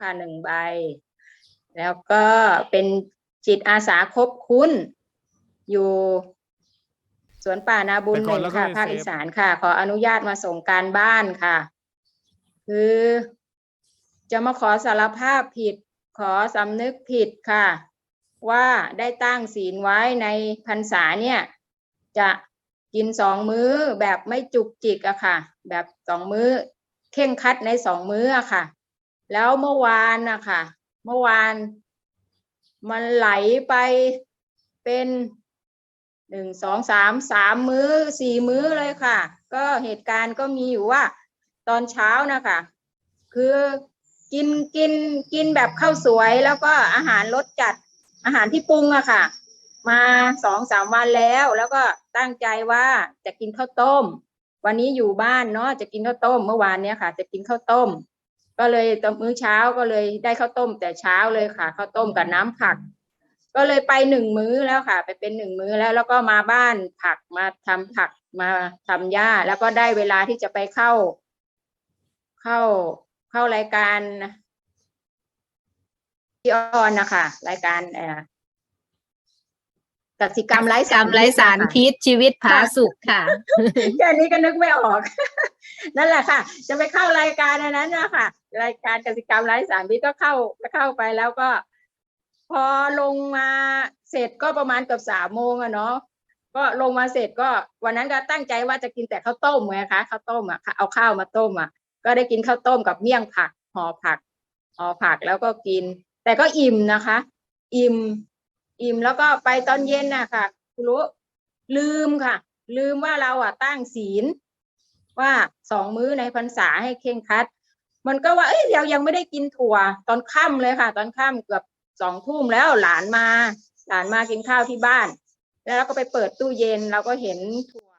ค่ะหนึ่งใบ แล้วก็เป็นจิตอาสาครบคุณ อยู่สวนป่านาบุญไปหก่อนนึ่งแล้วก็ค่ะไปภาคเซฟอีสานค่ะ ขออนุญาตมาส่งการบ้านค่ะ คือจะมาขอสารภาพผิด ขอสำนึกผิดค่ะ ว่าได้ตั้งศีลไว้ในพรรษาเนี่ย จะกินสองมื้อแบบไม่จุกจิกอะค่ะ แบบสองมื้อเข่งครัดในสองมื้ออะค่ะ แล้วเมื่อวานนะคะเมื่อวาน มันไหลไปเป็นหนึ่งสองสามสามมื้อสี่มื้อเลยค่ะ ก็เหตุการณ์ก็มีอยู่ว่า ตอนเช้านะคะ คือกินกินกินแบบข้าวสวยแล้วก็อาหารรสจัดอาหารที่ปรุงอะค่ะ มาสองสามวันแล้ว แล้วก็ตั้งใจว่าจะกินข้าวต้ม วันนี้อยู่บ้านเนาะจะกินข้าวต้มเมื่อวานเนี้ยค่ะ จะกินข้าวต้ม ก็เลยตอนมื้อเช้าก็เลยได้ข้าวต้มแต่เช้าเลยค่ะข้าวต้มกับน้ำผัก ก็เลยไปหนึ่งมื้อแล้วค่ะ ไปเป็นหนึ่งมื้อแล้วแล้วก็มาบ้านผักมาทำผักมาทำหญ้า แล้วก็ได้เวลาที่จะไปเข้า เข้าเข้ารายการที่ออนนะคะรายการเอ่อกสิกรรมไร้กรรมไร้สารค่ะพิษชีวิตผาสุกค่ะแค่นี้ก็นึกไม่ออก นั่นแหละค่ะ จะไปเข้ารายการอันนั้นนะคะรายการกสิกรรมไร้สารพิษก็เข้าเข้าไปแล้วก็ พอลงมาเสร็จก็ประมาณเกือบสามโมงอะเนาะก็ลงมาเสร็จก็วันนั้นก็ตั้งใจว่าจะกินแต่ข้าวต้มไงคะข้าวต้มอะเอาข้าวมาต้มอะก็ได้กินข้าวต้มกับเมี่ยงผักห่อผักห่อผักแล้วก็กิน แต่ก็อิ่มนะคะ อิ่มอิ่มแล้วก็ไปตอนเย็นน่ะค่ะคุณรู้ลืมค่ะ ลืมว่าเราอะตั้งศีล ว่าสองมื้อในพรรษาให้เคร่งคัด มันก็ว่าเอ้ยเรายังไม่ได้กินถั่ว ตอนค่ำเลยค่ะ ตอนค่ำเกือบสองทุ่มแล้วหลานมา หลานมากินข้าวที่บ้าน แล้วเราก็ไปเปิดตู้เย็นเราก็เห็นถั่ว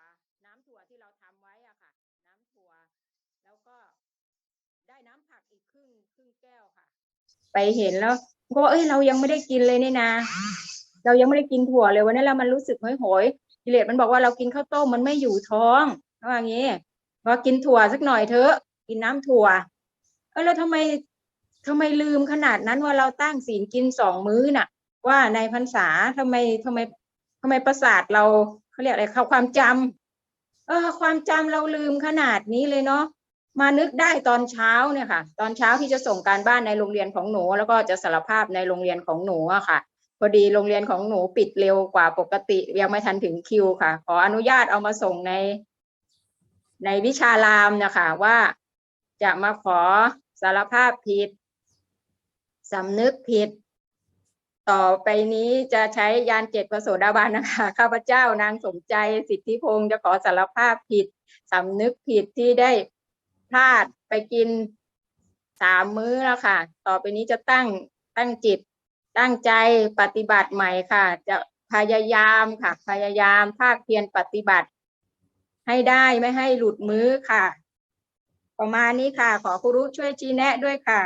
น้ำถั่วที่เราทำไว้อะค่ะ น้ำถั่วแล้วก็ได้น้ำผักอีกครึ่งครึ่งแก้วค่ะ ไปเห็นแล้วก็ว่าเอ้ยเรายังไม่ได้กินเลยนี่นะเรายังไม่ได้กินถั่วเลยวันนี้นแล้วมันรู้สึกโหยโหยๆกิเลสมันบอกว่าเรากินข้าวต้มมันไม่อยู่ท้องว่าอย่างนี้ ว่ากินถั่วสักหน่อยเถอะ กินน้ำถั่ว เออแล้วทำไมทำไมลืมขนาดนั้นว่าเราตั้งศีลกินสองมื้อน่ะ ว่าในพรรษาทำไมทำไมทำไมประสาทเราเขาเรียกอะไรเขาความจำเออ ความจำเราลืมขนาดนี้เลยเนาะมานึกได้ตอนเช้าเนี่ยค่ะ ตอนเช้าที่จะส่งการบ้านในโรงเรียนของหนู แล้วก็จะสารภาพในโรงเรียนของหนูอะค่ะ พอดีโรงเรียนของหนูปิดเร็วกว่าปกติยังไม่ทันถึงคิวค่ะ ขออนุญาตเอามาส่งใน ในวิชารามนะคะว่าจะมาขอสารภาพผิดสำนึกผิด ต่อไปนี้จะใช้ยานเจ็ดประโสดาบันนะคะข้าพเจ้านางสมใจสิทธิพงศ์จะขอสารภาพผิดสำนึกผิดที่ได้พลาดไปกินสามมื้อแล้วค่ะ ต่อไปนี้จะตั้งตั้งจิต ตั้งใจปฏิบัติใหม่ค่ะ จะพยายามค่ะ พยายามภาคเพียรปฏิบัติ ให้ได้ไม่ให้หลุดมือค่ะ ประมาณนี้ค่ะ ขอครูรุช่วยชี้แนะด้วยค่ะ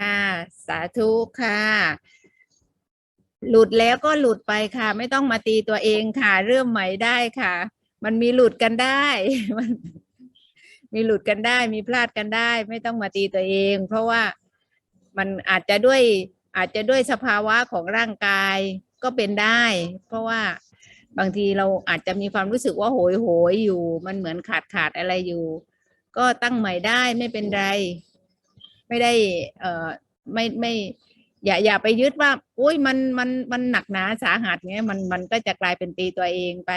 ค่ะ สาธุค่ะ หลุดแล้วก็หลุดไปค่ะ ไม่ต้องมาตีตัวเองค่ะ เริ่มใหม่ได้ค่ะ มันมีหลุดกันได้มันมีหลุดกันได้ มีพลาดกันได้ ไม่ต้องมาตีตัวเอง เพราะว่ามันอาจจะด้วยอาจจะด้วยสภาวะของร่างกายก็เป็นได้ เพราะว่า บางทีเราอาจจะมีความรู้สึกว่าโหยโหยอยู่ มันเหมือนขาดขาดอะไรอยู่ ก็ตั้งใหม่ได้ไม่เป็นไร ไม่ได้ เอ่อไม่ไม่อย่าอย่าไปยึดว่าอุ้ยมันมันมันหนักหนาสาหัสเงี้ยมันมันก็จะกลายเป็นตีตัวเองไป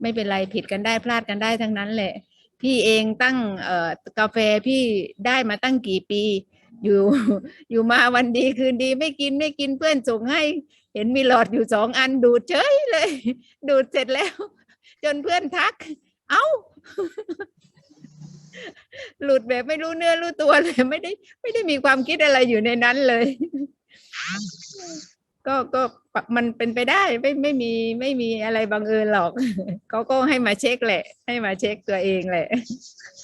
ไม่เป็นไรผิดกันได้พลาดกันได้ทั้งนั้นแหละ พี่เองตั้งเอ่อกาแฟพี่ได้มาตั้งกี่ปี อยู่อยู่มาวันดีคืนดีไม่กินไม่กินเพื่อนส่งให้ เห็นมีหลอดอยู่สองอันดูดเฉยเลย ดูดเสร็จแล้ว จนเพื่อนทัก เอ้า หลุดแบบไม่รู้เนื้อรู้ตัวเลย ไม่ได้ ไม่ได้มีความคิดอะไรอยู่ในนั้นเลย ก็ก็มันเป็นไปได้ไม่ไม่มีไม่มีอะไรบังเอิญหรอกเขาก็ให้มาเช็คแหละ ให้มาเช็คตัวเองแหละ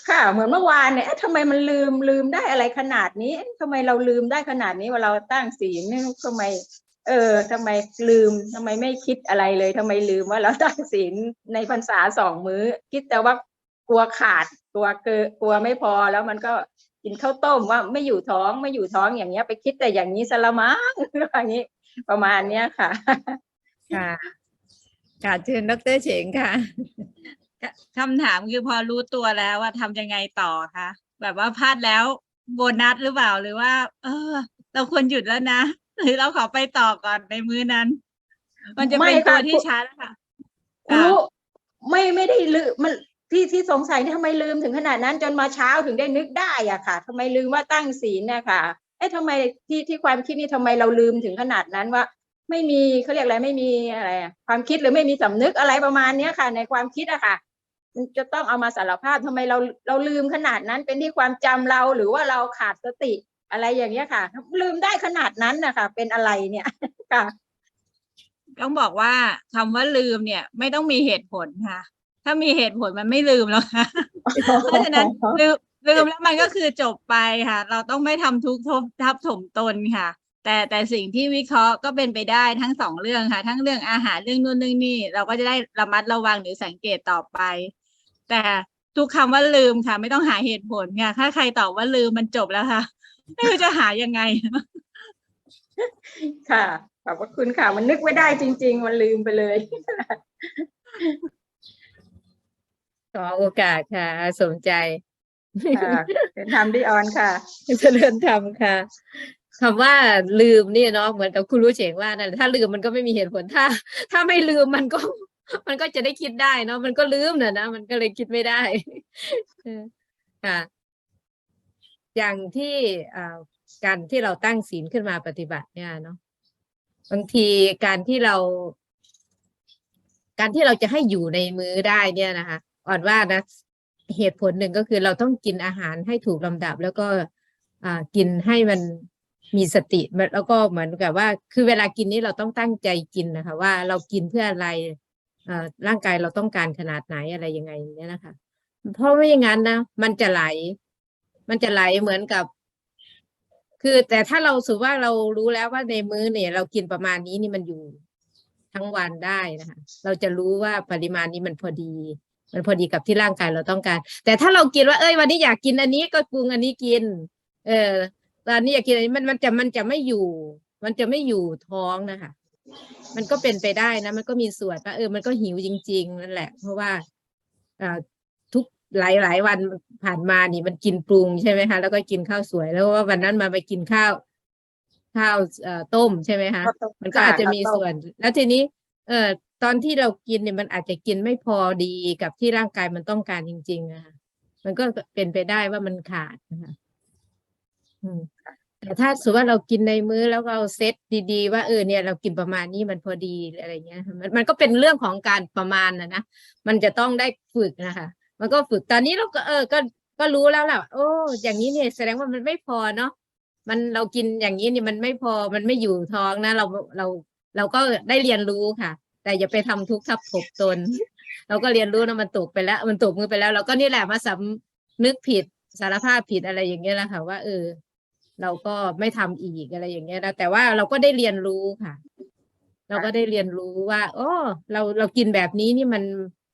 ค่ะ เหมือนเมื่อวานเนี่ยทำไมมันลืมลืมได้อะไรขนาดนี้ทำไมเราลืมได้ขนาดนี้ว่าเราตั้งศีลนี่ทำไม เออทำไมลืมทำไมไม่คิดอะไรเลยทำไมลืมว่าเราตั้งศีลในพรรษาสองมื้อ คิดแต่ว่ากลัวขาดกลัวเกอกลัวไม่พอแล้วมันก็กินข้าวต้มว่าไม่อยู่ท้องไม่อยู่ท้องอย่างเงี้ย ไปคิดแต่อย่างนี้สละมั้งอย่างนี้ ประมาณเนี้ยค่ะ ค่ะค่ะเชิญดรเฉงค่ะคำถามคือพอรู้ตัวแล้วว่าทำยังไงต่อคะแบบว่าพลาดแล้วโบนัสหรือเปล่าหรือว่า เออ เราควรหยุดแล้วนะ หรือเราขอไปต่อก่อนในมื้อนั้น มันจะไม่เป็นตัวค่ะที่ช้าแล้วค่ะครูไม่ไม่ได้ลืมมันที่ที่สงสัยเนี่ยทำไมลืมถึงขนาดนั้น จนมาเช้าถึงได้นึกได้อะค่ะทำไมลืมว่าตั้งศีลเนี่ยค่ะเอ๊ะทำไมที่ที่ความคิดนี่ทำไมเราลืมถึงขนาดนั้นว่า ไม่มีเขาเรียกอะไรไม่มีอะไรอะความคิดหรือไม่มีสำนึกอะไรประมาณเนี้ยค่ะ ในความคิดอะค่ะมันจะต้องเอามาสารภาพทำไมเราเราลืมขนาดนั้นเป็นที่ความจำเราหรือว่าเราขาดสติ อะไรอย่างเงี้ยค่ะ ลืมได้ขนาดนั้นนะคะเป็นอะไรเนี่ยค่ะ ต้องบอกว่าคำว่าลืมเนี่ย ไม่ต้องมีเหตุผลค่ะ ถ้ามีเหตุผลมันไม่ลืมแล้วค่ะเพราะฉะนั้นลืมลืมแล้วมันก็คือจบไปค่ะ เราต้องไม่ทำทุกข์ทบทับถมตนค่ะ แต่แต่สิ่งที่วิเคราะห์ก็เป็นไปได้ทั้งสองเรื่องค่ะ ทั้งเรื่องอาหารเรื่องนู่นเรื่องนี่เราก็จะได้ระมัดระวังหรือสังเกตต่อไป แต่ทุกคำว่าลืมค่ะ ไม่ต้องหาเหตุผลค่ะ ถ้าใครตอบว่าลืมมันจบแล้วค่ะ ไม่รู้จะหายังไง ค่ะ ขอบพระคุณค่ะ มันนึกไม่ได้จริง ๆ มันลืมไปเลย ขอโอกาสค่ะ สมใจค่ะเป็นธรรมที่ออนค่ะเจริญธรรมค่ะคำว่าลืมเนี่ยเนาะเหมือนกับคุณรู้เฉงว่านั่นแหละถ้าลืมมันก็ไม่มีเหตุผลถ้า ถ้าไม่ลืมมันก็ มันก็จะได้คิดได้เนาะมันก็ลืมน่ะนะมันก็เลยคิดไม่ได้เออค่ะ อย่างที่การที่เราตั้งศีลขึ้นมาปฏิบัติเนี่ยเนาะบางทีการที่เรา การที่เราจะให้อยู่ในมื้อได้เนี่ยนะคะอ่อนว่านะเหตุผลหนึ่งก็คือเราต้องกินอาหารให้ถูกลำดับ แล้วก็กินให้มันมีสติแล้วก็เหมือนกับว่า คือเวลากินนี่เราต้องตั้งใจกินนะคะ ว่าเรากินเพื่ออะไรร่างกายเราต้องการขนาดไหนอะไรยังไงเนี้ยนะคะ เพราะไม่อย่างนั้นนะมันจะไหล มันจะไหลเหมือนกับ คือแต่ถ้าเราสูว่าเรารู้แล้วว่าในมื้อเนี่ย เรากินประมาณนี้นี่มันอยู่ทั้งวันได้นะคะเราจะรู้ว่าปริมาณนี้มันพอดี มันพอดีกับที่ร่างกายเราต้องการ แต่ถ้าเรากินว่าเอ้ยวันนี้อยากกินอันนี้ก็ปรุงอันนี้กิน เออตอนนี้อยากกินอันนี้มันมันจะมันจะไม่อยู่ มันจะไม่อยู่ท้องนะคะมันก็เป็นไปได้นะ มันก็มีส่วนว่าเออ มันก็หิวจริง ๆ นั่นแหละ เพราะว่าอ่า หลายหลายวันผ่านมานี่มันกินปรุงใช่ไหมคะแล้วก็กินข้าวสวยแล้วว่าวันนั้นมาไปกินข้าว ข้าวเอ่อต้มใช่ไหมคะมันก็อาจจะมีส่วน แล้วทีนี้ เอ่อตอนที่เรากินเนี่ยมันอาจจะกินไม่พอดีกับที่ร่างกายมันต้องการจริงๆนะคะมันก็เป็นไปได้ว่ามันขาดนะคะอืมแต่ถ้าสมมติว่าเรากินในมื้อแล้วเราเซตดีๆ ว่าเออเนี่ยเรากินประมาณนี้มันพอดีอะไรเงี้ยมันมันก็เป็นเรื่องของการประมาณนะนะมันจะต้องได้ฝึกนะคะ มันก็ฝึกตอนนี้เราก็เออก็ก็รู้แล้วแหละโอ้อย่างนี้เนี่ยแสดงว่ามันไม่พอเนาะมันเรากินอย่างนี้นี่มันไม่พอมันไม่อยู่ท้องนะเราเราเราก็ได้เรียนรู้ค่ะ แต่อย่าไปทำทุกข์ทับถมตน เราก็เรียนรู้นะมันตกไปแล้ว มันตกมือไปแล้ว เราก็นี่แหละมาสำนึกผิดสารภาพผิดอะไรอย่างเงี้ยแหละค่ะ ว่า เออ เราก็ไม่ทำอีกอะไรอย่างเงี้ยนะแต่ว่าเราก็ได้เรียนรู้ค่ะ เราก็ได้เรียนรู้ว่าโอ้เราเรากินแบบนี้นี่มัน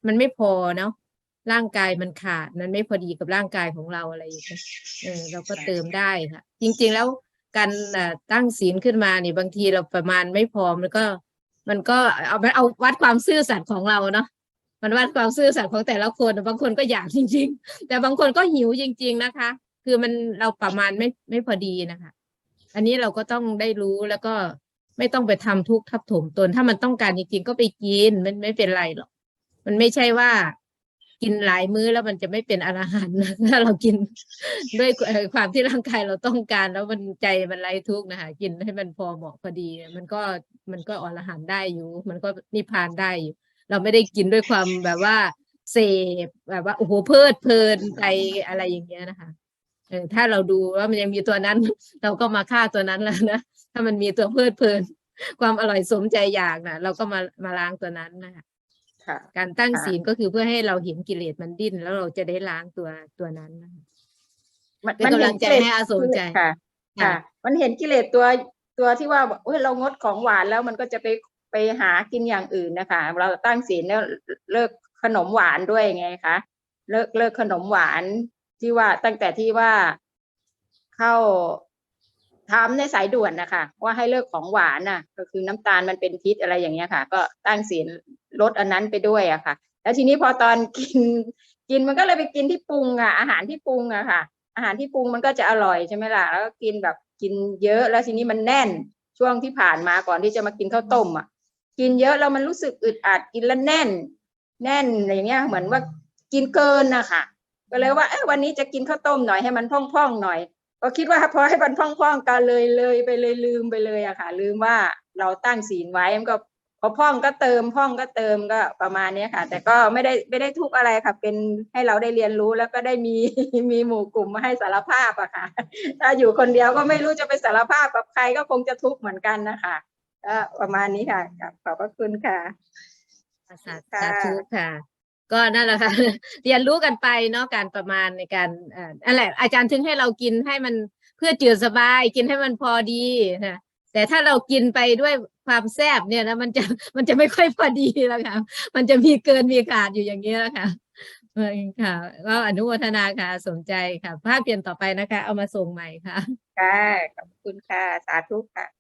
มันไม่พอเนาะ ร่างกายมันขาดมันไม่พอดีกับร่างกายของเราอะไรอย่างเงี้ยเออเราก็เติมได้ค่ะ จริง ๆแล้วการอ่าตั้งศีลขึ้นมานี่บางทีเราประมาณไม่พอมันก็ มันก็เอามันเอาวัดความซื่อสัตย์ของเราเนาะมันวัดความซื่อสัตย์ของแต่ละคนบางคนก็อยากจริง ๆ แต่บางคนก็หิวจริง ๆนะคะ คือมันเราประมาณไม่ไม่พอดีนะคะ อันนี้เราก็ต้องได้รู้แล้วก็ไม่ต้องไปทำทุกข์ทับถมตน ถ้ามันต้องการจริงๆก็ไปกินมันไม่เป็นไรหรอกมันไม่ใช่ว่า กินหลายมื้อแล้วมันจะไม่เป็นอรหันต์ถ้าเรากินด้วยความที่ร่างกายเราต้องการ แล้วมันใจมันไร้ทุกข์นะคะกินให้มันพอเหมาะพอดี มันก็มันก็อรหันต์ได้อยู่ มันก็นิพพานได้อยู่ เราไม่ได้กินด้วยความแบบว่าเสพแบบว่าโอ้โหเพลิดเพลินไปอะไรอย่างเงี้ยนะคะเออถ้าเราดูว่ามันยังมีตัวนั้น เราก็มาฆ่าตัวนั้นแล้วนะถ้ามันมีตัวเพลิดเพลิน ความอร่อยสมใจอยากนะเราก็มามาล้างตัวนั้นนะคะ การตั้งค่ะศีลก็คือเพื่อให้เราเห็นกิเลสมันดิ้น แล้วเราจะได้ล้างตัวตัวนั้นนะคะมันเป็นกำลังใจเห็นกิเลสให้อาสมใจค่ะ ค่ะ มันเห็นกิเลสตัวตัวที่ว่าเอ้ยเรางดของหวานแล้วมันก็จะไปไปหากินอย่างอื่นนะคะ เราตั้งศีลแล้วเลิกขนมหวานด้วยไงคะเลิกเลิกขนมหวานที่ว่าตั้งแต่ที่ว่าเข้าทำในสายด่วนนะคะว่าให้เลิกของหวานน่ะ ก็คือน้ำตาลมันเป็นพิษอะไรอย่างเงี้ยค่ะ ก็ตั้งศีล ลดอันนั้นไปด้วยอะค่ะ แล้วทีนี้พอตอนกินกินมันก็เลยไปกินที่ปรุงอะอาหารที่ปรุงอะค่ะ อาหารที่ปรุงมันก็จะอร่อยใช่ไหมล่ะแล้วก็กินแบบกินเยอะแล้วทีนี้มันแน่นช่วงที่ผ่านมาก่อนที่จะมากินข้าวต้มอะกินเยอะแล้วมันรู้สึกอึดอัดกินแล้วแน่น แน่นอะไรอย่างเงี้ยเหมือนว่ากินเกินนะคะก็เลยว่าเอ้วันนี้จะกินข้าวต้มหน่อยให้มันพ่องๆหน่อยก็คิดว่าพอให้มันพ่องๆกันเลยเลยไปเลยลืมไปเลยอะค่ะ ลืมว่าเราตั้งศีลไว้มันก็ อพ่องก็เติมพ่องก็เติมก็ประมาณนี้ค่ะ แต่ก็ไม่ได้ไม่ได้ทุกอะไรค่ะ เป็นให้เราได้เรียนรู้แล้วก็ได้มีมีหมู่กลุ่มมาให้สารภาพอะค่ะ ถ้าอยู่คนเดียวก็ไม่รู้จะไปสารภาพกับใครก็คงจะทุกข์เหมือนกันนะคะก็ประมาณนี้ค่ะขอบพระคุณค่ะสาธุค่ะ ก็นั่นแหละค่ะ เรียนรู้กันไปเนาะการประมาณในการอ่อนั่นแหละอาจารย์ถึงให้เรากินให้มันเพื่อจืดสบายกินให้มันพอดีนะ แต่ถ้าเรากินไปด้วยความแซ่บเนี่ยนะมันจะมันจะไม่ค่อยพอดีแล้วค่ะ มันจะมีเกินมีขาดอยู่อย่างนี้แล้วค่ะค่ะก็อนุโมทนาค่ะ สนใจค่ะ ภาพเปลี่ยนต่อไปนะคะ เอามาส่งใหม่ค่ะ ค่ะ ขอบคุณค่ะ สาธุค่ะ